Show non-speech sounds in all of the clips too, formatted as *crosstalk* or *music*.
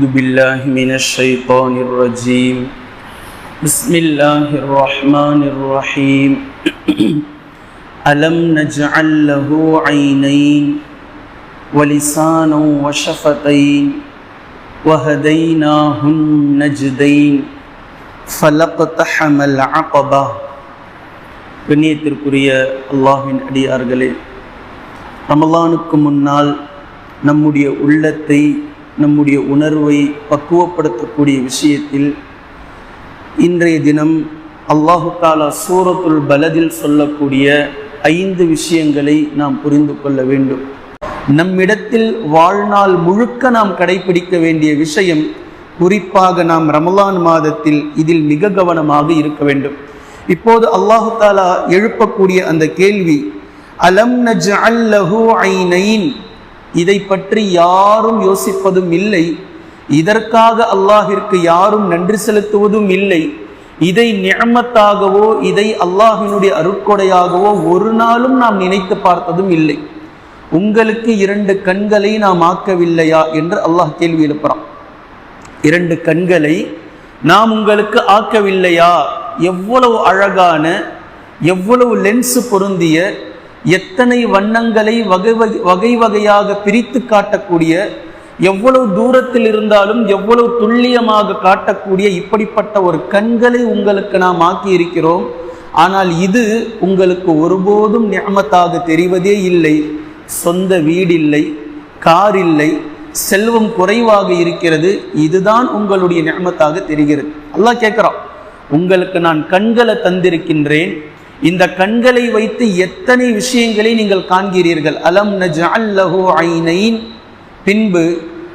أعوذ بالله من الشيطان الرجيم بسم الله الرحمن الرحيم *clears throat* ألم نجعل له عينين ولسانا وشفتين وهديناه النجدين فلقتحم العقبة கண்ணியத்திற்குரிய அல்லாஹ்வின் அடியார்களே ரமலானுக்கு முன்னால் நம்முடைய உள்ளத்தை நம்முடைய உணர்வை பக்குவப்படுத்தக்கூடிய விஷயத்தில் இன்றைய தினம் அல்லாஹு தாலா சூரத்துல் பலதில் சொல்லக்கூடிய ஐந்து விஷயங்களை நாம் புரிந்து கொள்ள வேண்டும். நம்மிடத்தில் வாழ்நாள் முழுக்க நாம் கடைபிடிக்க வேண்டிய விஷயம் குறிப்பாக நாம் ரமலான் மாதத்தில் இதில் மிக கவனமாக இருக்க வேண்டும். இப்போது அல்லாஹு தாலா எழுப்பக்கூடிய அந்த கேள்வி அலம் நஜ் அல்லஹூ ஐனைன்? இதை பற்றி யாரும் யோசிப்பதும் இல்லை. இதற்காக அல்லாஹிற்கு யாரும் நன்றி செலுத்துவதும் இல்லை. இதை நியமத்தாகவோ இதை அல்லாஹினுடைய அருட்கொடையாகவோ ஒரு நாளும் நாம் நினைத்து பார்த்ததும் இல்லை. உங்களுக்கு இரண்டு கண்களை நாம் ஆக்கவில்லையா என்று அல்லாஹ் கேள்வி எழுப்புறான். இரண்டு கண்களை நாம் உங்களுக்கு ஆக்கவில்லையா? எவ்வளவு அழகான எவ்வளவு லென்ஸ் பொருந்திய எத்தனை வண்ணங்களை வகை வகை வகை வகையாக பிரித்து காட்டக்கூடிய எவ்வளவு தூரத்தில் இருந்தாலும் எவ்வளவு துல்லியமாக காட்டக்கூடிய இப்படிப்பட்ட ஒரு கண்களை உங்களுக்கு நாம் ஆக்கி இருக்கிறோம் ஆனால் இது உங்களுக்கு ஒருபோதும் ஞாமத்தாக தெரிவதே இல்லை. சொந்த வீடில்லை கார் இல்லை செல்வம் குறைவாக இருக்கிறது. இதுதான் உங்களுடைய ஞாமத்தாக தெரிகிறது. அல்லாஹ் கேட்குறான் உங்களுக்கு நான் கண்களை தந்திருக்கின்றேன். இந்த கண்களை வைத்து எத்தனை விஷயங்களை நீங்கள் காண்கிறீர்கள்? அலம் நஜ்அல் ஐனைன் பின்பு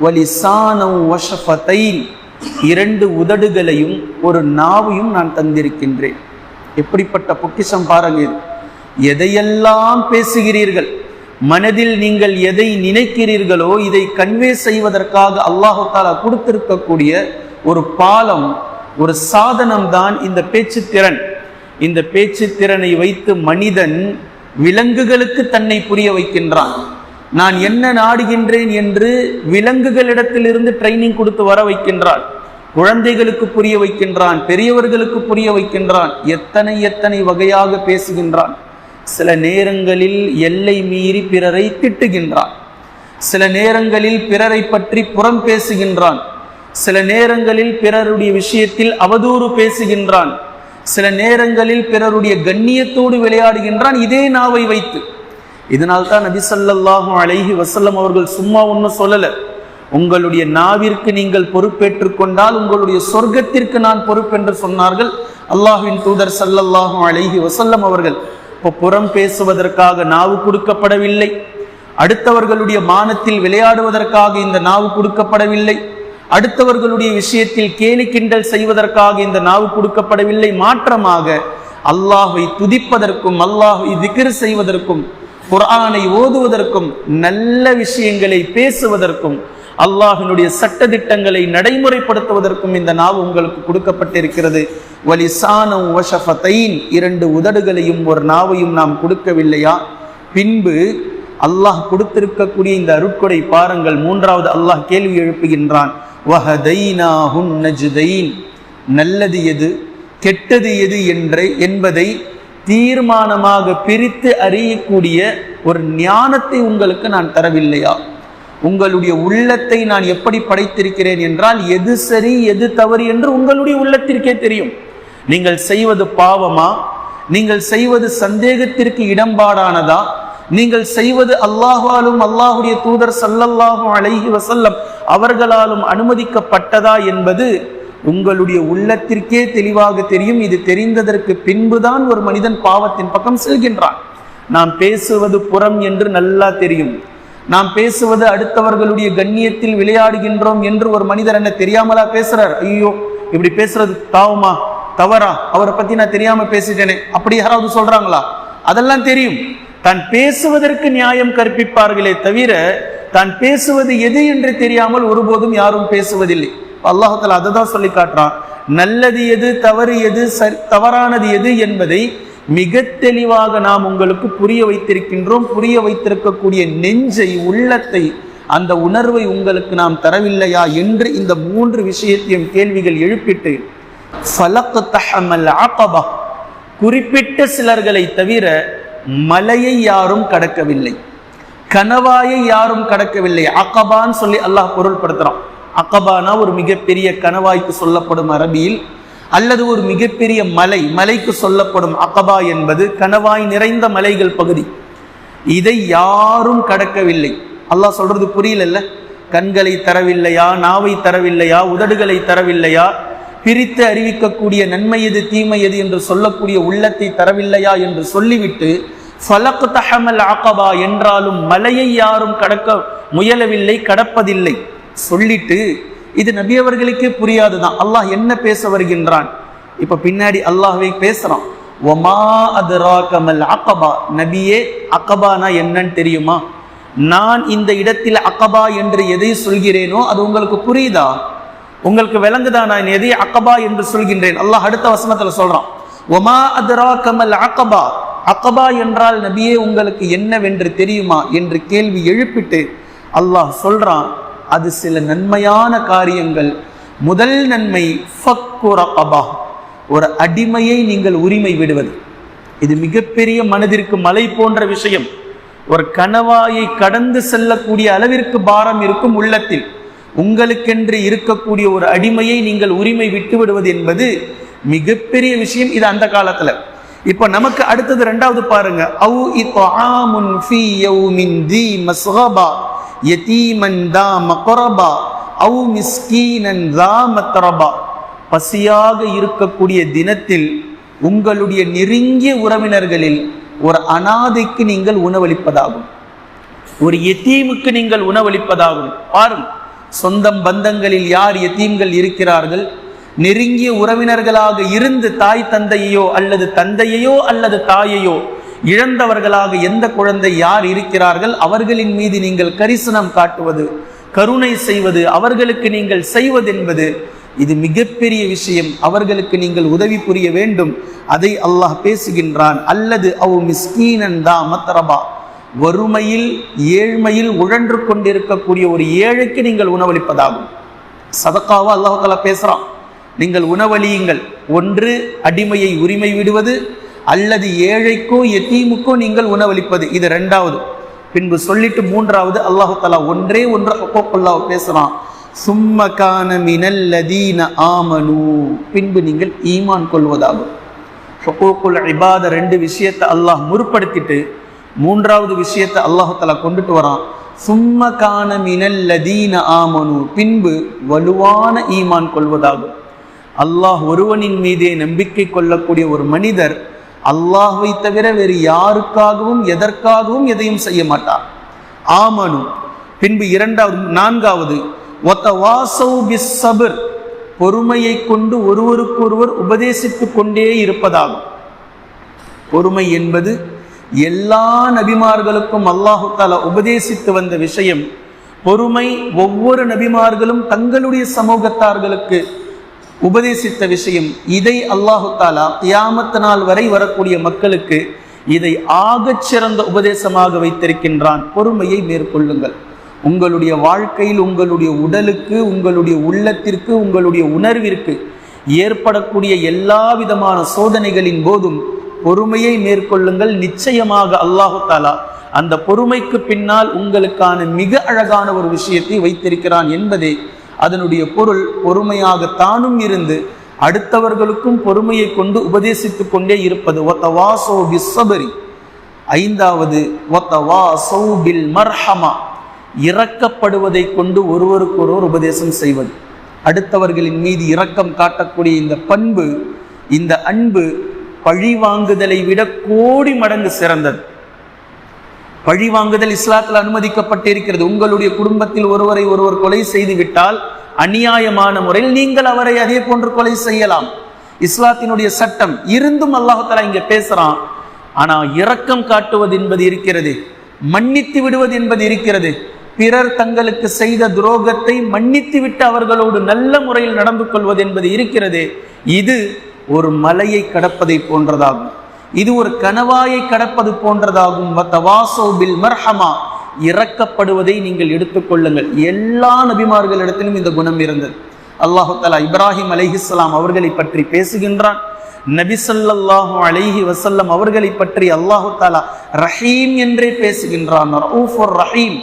வலிசானம் வஷஃபத்தைன் இரண்டு உதடுகளையும் ஒரு நாவையும் நான் தந்திருக்கின்றேன். எப்படிப்பட்ட பொக்கிஷம் பாருங்க இது. எதையெல்லாம் பேசுகிறீர்கள்? மனதில் நீங்கள் எதை நினைக்கிறீர்களோ இதை கன்வே செய்வதற்காக அல்லாஹு தாலா கொடுத்திருக்கக்கூடிய ஒரு பாலம் ஒரு சாதனம் தான் இந்த பேச்சு திறன் இந்த பேச்சு திறனை வைத்து மனிதன் விலங்குகளுக்கு தன்னை புரிய வைக்கின்றான். நான் என்ன நாடுகின்றேன் என்று விலங்குகளிடத்திலிருந்து ட்ரைனிங் கொடுத்து வர வைக்கின்றான். குழந்தைகளுக்கு புரிய வைக்கின்றான் பெரியவர்களுக்கு புரிய வைக்கின்றான் எத்தனை எத்தனை வகையாக பேசுகின்றான். சில நேரங்களில் எல்லை மீறி பிறரை திட்டுகின்றான். சில நேரங்களில் பிறரை பற்றி புறம் பேசுகின்றான். சில நேரங்களில் பிறருடைய விஷயத்தில் அவதூறு பேசுகின்றான். சில நேரங்களில் பிறருடைய கண்ணியத்தோடு விளையாடுகின்றான் இதே நாவை வைத்து. இதனால் தான் நபி ஸல்லல்லாஹு அலைஹி வசல்லம் அவர்கள் சும்மா ஒன்றும் சொல்லலை. உங்களுடைய நாவிற்கு நீங்கள் பொறுப்பேற்றுக் கொண்டால் உங்களுடைய சொர்க்கத்திற்கு நான் பொறுப்பென்று சொன்னார்கள். அல்லாஹின் தூதர் சல்லல்லாஹும் அலைஹி வசல்லம் அவர்கள். இப்போ புறம் பேசுவதற்காக நாவு கொடுக்கப்படவில்லை. அடுத்தவர்களுடைய மானத்தில் விளையாடுவதற்காக இந்த நாவு கொடுக்கப்படவில்லை. அடுத்தவர்களுடைய விஷயத்தில் கேலி கிண்டல் செய்வதற்காக இந்த நாவு கொடுக்கப்படவில்லை. மாற்றமாக அல்லாஹை துதிப்பதற்கும் அல்லாஹை திக்ர் செய்வதற்கும் குரானை ஓதுவதற்கும் நல்ல விஷயங்களை பேசுவதற்கும் அல்லாஹினுடைய சட்ட திட்டங்களை நடைமுறைப்படுத்துவதற்கும் இந்த நாவு உங்களுக்கு கொடுக்கப்பட்டிருக்கிறது. வலிசானம் வஷஃபத்தைன் இரண்டு உதடுகளையும் ஒரு நாவையும் நாம் கொடுக்கவில்லையா? பின்பு அல்லாஹ் கொடுத்திருக்கக்கூடிய இந்த அருட்கொடை பாருங்கள் மூன்றாவது அல்லாஹ் கேள்வி எழுப்புகின்றான். வஹதைனாஹுன் நஜ்தைன். நல்லது எது கெட்டது எது என்ற என்பதை தீர்மானமாக பிரித்து அறியக்கூடிய ஒரு ஞானத்தை உங்களுக்கு நான் தரவில்லையா? உங்களுடைய உள்ளத்தை நான் எப்படி படைத்திருக்கிறேன் என்றால் எது சரி எது தவறு என்று உங்களுடைய உள்ளத்திற்கே தெரியும். நீங்கள் செய்வது பாவமா? நீங்கள் செய்வது சந்தேகத்திற்கு இடம்பாடானதா? நீங்கள் செய்வது அல்லாஹாலும் அல்லாஹுடைய தூதர் சல்லல்லாஹும் அலைஹி வசல்லம் அவர்களாலும் அனுமதிக்கப்பட்டதா என்பது உங்களுடைய உள்ளத்திற்கே தெளிவாக தெரியும். இது தெரிந்ததற்கு பின்புதான் ஒரு மனிதன் பாவத்தின் பக்கம் செல்கின்றான். நாம் பேசுவது புறம் என்று நல்லா தெரியும். நாம் பேசுவது அடுத்தவர்களுடைய கண்ணியத்தில் விளையாடுகின்றோம் என்று ஒரு மனிதர் என்ன தெரியாமலா பேசுறார்? ஐயோ இப்படி பேசுறது தாவுமா தவறா? அவரை பத்தி நான் தெரியாம பேசிட்டேனே. அப்படி யாராவது சொல்றாங்களா? அதெல்லாம் தெரியும். தான் பேசுவதற்கு நியாயம் கற்பிப்பார்களே தவிர தான் பேசுவது எது என்று தெரியாமல் ஒருபோதும் யாரும் பேசுவதில்லை. அல்லாஹத்தில் அதை தான் சொல்லி காட்டுறான். நல்லது எது தவறு எது சரி தவறானது எது என்பதை மிக தெளிவாக நாம் உங்களுக்கு புரிய வைத்திருக்கின்றோம். புரிய வைத்திருக்கக்கூடிய நெஞ்சை உள்ளத்தை அந்த உணர்வை உங்களுக்கு நாம் தரவில்லையா என்று இந்த மூன்று விஷயத்தையும் கேள்விகள் எழுப்பிட்டு குறிப்பிட்ட சிலர்களை தவிர மலையை யாரும் கடக்கவில்லை. கனவாயை யாரும் கடக்கவில்லை. அக்கபான்னு சொல்லி அல்லாஹ் பொருள்படுத்துறான். அக்கபானா ஒரு மிகப்பெரிய கனவாய்க்கு சொல்லப்படும் அரபியில் அல்லது ஒரு மிகப்பெரிய மலை மலைக்கு சொல்லப்படும் அக்கபா என்பது கனவாய் நிறைந்த மலைகள் பகுதி. இதை யாரும் கடக்கவில்லை. அல்லாஹ் சொல்றது புரியலல்ல? கண்களை தரவில்லையா நாவை தரவில்லையா உதடுகளை தரவில்லையா? பிரித்து அறிவிக்கக்கூடிய நன்மை எது தீமை எது என்று சொல்லக்கூடிய உள்ளத்தை தரவில்லையா என்று சொல்லிவிட்டு ஃபலக்கு தஹமல் ஆகபா என்றாலும் மலையை யாரும் கடக்க முயலவில்லை கடப்பதில்லை. சொல்லிட்டு இது நபியவர்களுக்கே புரியாதுதான். அல்லாஹ் என்ன பேச வருகின்றான்? இப்ப பின்னாடி அல்லாஹ்வை பேசுறான். ஒமா அதுராகமல் அக்கபா நபியே அக்கபானா என்னன்னு தெரியுமா? நான் இந்த இடத்தில் அக்கபா என்று எதை சொல்கிறேனோ அது உங்களுக்கு புரியுதா? உங்களுக்கு விளங்குதா? நான் எதை அக்கபா என்று சொல்கின்றேன். அல்லாஹ் அடுத்த வசனத்துல சொல்றான். ஒமா அதுராகமல் அக்கபா அக்கபா என்றால் நபியே உங்களுக்கு என்னவென்று தெரியுமா என்று கேள்வி எழுப்பிட்டு அல்லாஹ் சொல்றான். அது சில நன்மையான காரியங்கள். முதல் நன்மை ஃபக்கு ஒரு அடிமையை நீங்கள் உரிமை விடுவது. இது மிகப்பெரிய மனதிற்கு மலை போன்ற விஷயம். ஒரு கணவாயை கடந்து செல்லக்கூடிய அளவிற்கு பாரம் இருக்கும் உள்ளத்தில் உங்களுக்கென்று இருக்கக்கூடிய ஒரு அடிமையை நீங்கள் உரிமை விட்டு விடுவது என்பது மிகப்பெரிய விஷயம். இது அந்த காலத்துல. இப்ப நமக்கு அடுத்தது ரெண்டாவது பாருங்க. அவு இத்ஆமுன் ஃபீ யௌமின் தி மஸ்கபா யதீமன் தா மக்ரபா அவு மிஸ்கீனன் தா மத்ரபா. பசியாக இருக்கக்கூடிய தினத்தில் உங்களுடைய நெருங்கிய உறவினர்களில் ஒரு அனாதைக்கு நீங்கள் உணவளிப்பதாகும். ஒரு எத்தீமுக்கு நீங்கள் உணவளிப்பதாகும். பாருங்க. சொந்தம் பந்தங்களில் யார் எத்தீம்கள் இருக்கிறார்கள்? நெருங்கிய உறவினர்களாக இருந்து தாய் தந்தையோ அல்லது தந்தையையோ அல்லது தாயையோ இழந்தவர்களாக எந்த குழந்தை யார் இருக்கிறார்கள்? அவர்களின் மீது நீங்கள் கரிசனம் காட்டுவது கருணை செய்வது அவர்களுக்கு நீங்கள் செய்வதென்பது இது மிகப்பெரிய விஷயம். அவர்களுக்கு நீங்கள் உதவி புரிய வேண்டும். அதை அல்லாஹ் பேசுகின்றான். அல்லது அவ் மிஸ்கீனன் தா மத்தரபா வறுமையில் ஏழ்மையில் உழன்று கொண்டிருக்கக்கூடிய ஒரு ஏழைக்கு நீங்கள் உணவளிப்பதாகும். சதக்காவா அல்லாஹால பேசுறான். நீங்கள் உணவளியுங்கள். ஒன்று அடிமையை உரிமை விடுவது அல்லது ஏழைக்கோ எத்தீமுக்கோ நீங்கள் உணவளிப்பது. இது ரெண்டாவது. பின்பு சொல்லிட்டு மூன்றாவது அல்லாஹு தலா ஒன்றே ஒன்று அல்லாஹ் பேசுறான். சும்மகான மினல்லதீன ஆமனு. பின்பு நீங்கள் ஈமான் கொள்வதாகும். ஹுகூக்குல் இபாத ரெண்டு விஷயத்தை அல்லாஹ் முற்படுத்திட்டு மூன்றாவது விஷயத்தை அல்லாஹு கொண்டுட்டு வரான். சும்ம சும்மகான மினல்லதீன ஆமனு. பின்பு வலுவான ஈமான் கொள்வதாகும். அல்லாஹ் ஒருவனின் மீதே நம்பிக்கை கொள்ளக்கூடிய ஒரு மனிதர் அல்லாஹை தவிர வேறு யாருக்காகவும் எதற்காகவும் எதையும் செய்ய மாட்டார். ஆமனு. பின்பு இரண்டாவது நான்காவது சபர் பொறுமையை கொண்டு ஒருவருக்கொருவர் உபதேசித்துக் கொண்டே இருப்பதாகும். பொறுமை என்பது எல்லா நபிமார்களுக்கும் அல்லாஹு தாலா உபதேசித்து வந்த விஷயம் பொறுமை ஒவ்வொரு நபிமார்களும் தங்களுடைய சமூகத்தார்களுக்கு உபதேசித்த விஷயம். இதை அல்லாஹு தாலா தியாமத்து நாள் வரை வரக்கூடிய மக்களுக்கு இதை ஆகச் சிறந்த உபதேசமாக வைத்திருக்கின்றான். பொறுமையை மேற்கொள்ளுங்கள். உங்களுடைய வாழ்க்கையில் உங்களுடைய உடலுக்கு உங்களுடைய உள்ளத்திற்கு உங்களுடைய உணர்விற்கு ஏற்படக்கூடிய எல்லா விதமான சோதனைகளின் போதும் பொறுமையை மேற்கொள்ளுங்கள் நிச்சயமாக அல்லாஹு தாலா அந்த பொறுமைக்கு பின்னால் உங்களுக்கான மிக அழகான ஒரு விஷயத்தை வைத்திருக்கிறான் என்பதே அதனுடைய பொருள். பொறுமையாக தானும் இருந்து அடுத்தவர்களுக்கும் பொறுமையை கொண்டு உபதேசித்து கொண்டே இருப்பது. ஒத்தவாசோ பிஸ்ஸபரி. ஐந்தாவது ஒத்தவாசோ பில் மர்ஹமா இறக்கப்படுவதை கொண்டு ஒருவருக்கொருவர் உபதேசம் செய்வது. அடுத்தவர்களின் மீது இரக்கம் காட்டக்கூடிய இந்த பண்பு இந்த அன்பு பழி வாங்குதலை விட கோடி மடங்கு சிறந்தது. பழி வாங்குதல் இஸ்லாத்தில் அனுமதிக்கப்பட்டிருக்கிறது. உங்களுடைய குடும்பத்தில் ஒருவரை ஒருவர் கொலை செய்து விட்டால் அநியாயமான முறையில் நீங்கள் அவரை அதே போன்று கொலை செய்யலாம். இஸ்லாத்தினுடைய சட்டம் இருந்தும் அல்லாஹால இங்க பேசுறான். ஆனா இரக்கம் காட்டுவது என்பது இருக்கிறது மன்னித்து விடுவது என்பது இருக்கிறது. பிறர் தங்களுக்கு செய்த துரோகத்தை மன்னித்து விட்டு அவர்களோடு நல்ல முறையில் நடந்து கொள்வது என்பது இருக்கிறது. இது ஒரு மலையை கடப்பதை போன்றதாகும். இது ஒரு கணவாயை கடப்பது போன்றதாகும். பில் மர்ஹமா. இறக்கப்படுவதை நீங்கள் எடுத்துக்கொள்ளுங்கள் எல்லா நபிமார்களிடத்திலும் இந்த குணம் இருந்தது. அல்லாஹு தலா இப்ராஹிம் அலிஹிஸ்லாம் அவர்களை பற்றி பேசுகின்றான். நபிசல்லாஹு அலைஹி வசல்லம் அவர்களை பற்றி அல்லாஹு தாலா ரஹீம் என்றே பேசுகின்றான். ரஹீம்.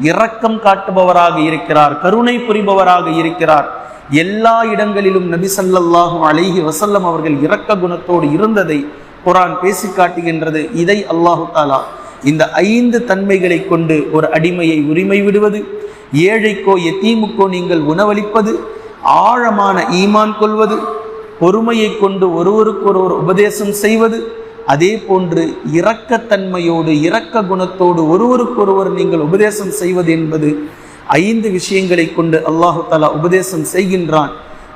இரக்கம் காட்டுபவராக இருக்கிறார். கருணை புரிபவராக இருக்கிறார். எல்லா இடங்களிலும் நபி ஸல்லல்லாஹு அலைஹி வசல்லம் அவர்கள் இரக்க குணத்தோடு இருந்ததை குரான் பேசி காட்டுகின்றது. இதை அல்லாஹு தாலா இந்த ஐந்து தன்மைகளை கொண்டு ஒரு அடிமையை உரிமை விடுவது ஏழைக்கோ எத்தீமுக்கோ நீங்கள் உணவளிப்பது ஆழமான ஈமான் கொள்வது பொறுமையை கொண்டு ஒருவருக்கொருவர் உபதேசம் செய்வது அதே போன்று இரக்கத்தன்மையோடு இரக்க குணத்தோடு ஒருவருக்கொருவர் நீங்கள் உபதேசம் செய்வது என்பது ஐந்து விஷயங்களை கொண்டு அல்லாஹு தாலா உபதேசம் செய்கின்றான்.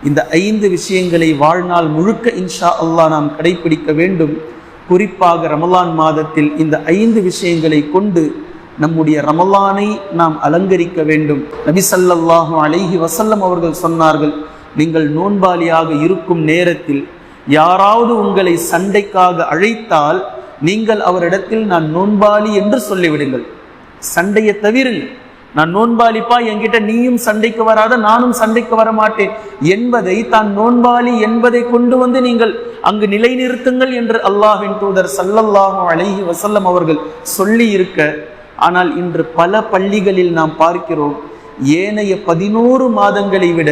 இந்த ஐந்து விஷயங்களை வாழ்நாள் முழுக்க இன்ஷா அல்லாஹ் நாம் கடைபிடிக்க வேண்டும். குறிப்பாக ரமலான் மாதத்தில் இந்த ஐந்து விஷயங்களை கொண்டு நம்முடைய ரமலானை நாம் அலங்கரிக்க வேண்டும். நபி அழகி அலைஹி அவர்கள் சொன்னார்கள் நீங்கள் நோன்பாளியாக இருக்கும் நேரத்தில் யாராவது உங்களை சண்டைக்காக அழைத்தால் நீங்கள் அவரிடத்தில் நான் நோன்பாளி என்று சொல்லிவிடுங்கள். சண்டையை தவிருங்கள். நான் நோன்பாளிப்பா என்கிட்ட நீயும் சண்டைக்கு வராத நானும் சண்டைக்கு வர மாட்டேன் என்பதை தான் நோன்பாளி என்பதை கொண்டு வந்து நீங்கள் அங்கு நிலைநிறுத்துங்கள் என்று அல்லாஹின் தூதர் சல்லல்லாஹு அலஹி வசல்லம் அவர்கள் சொல்லி இருக்க ஆனால் இன்று பல பள்ளிகளில் நாம் பார்க்கிறோம் ஏனைய பதினோரு மாதங்களை விட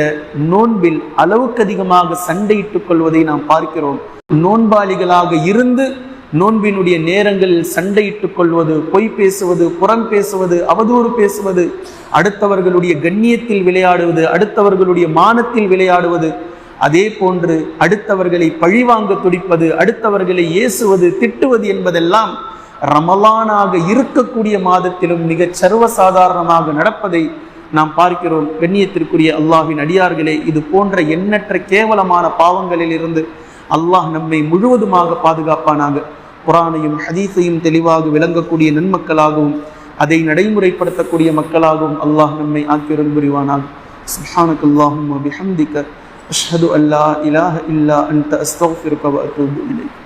நோன்பில் அளவுக்கு அதிகமாக சண்டையிட்டுக் கொள்வதை நாம் பார்க்கிறோம். நோன்பாளிகளாக இருந்து நோன்பினுடைய நேரங்களில் சண்டையிட்டுக் கொள்வது பொய் பேசுவது புறம் பேசுவது அவதூறு பேசுவது அடுத்தவர்களுடைய கண்ணியத்தில் விளையாடுவது அடுத்தவர்களுடைய மானத்தில் விளையாடுவது அதே போன்று அடுத்தவர்களை பழிவாங்க துடிப்பது அடுத்தவர்களை ஏசுவது திட்டுவது என்பதெல்லாம் ரமலானாக இருக்கக்கூடிய மாதத்திலும் மிக சர்வசாதாரணமாக நடப்பதை நாம் பார்க்கிறோம். கண்ணியத்திற்குரிய அல்லாஹின் அடியார்களே இது போன்ற எண்ணற்ற கேவலமான பாவங்களில் இருந்து அல்லாஹ் நம்மை முழுவதுமாக பாதுகாப்பானாங்க குரானையும் ஹதீஸையும் தெளிவாக விளங்கக்கூடிய நன்மக்களாகவும் அதை நடைமுறைப்படுத்தக்கூடிய மக்களாகவும் அல்லாஹ் நம்மை ஆக்கியருள் புரிவானாக. சுப்ஹானக அஷ்ஹது அல்லா இலாஹ இல்லா அன்த அஸ்தக்ஃபிருக வ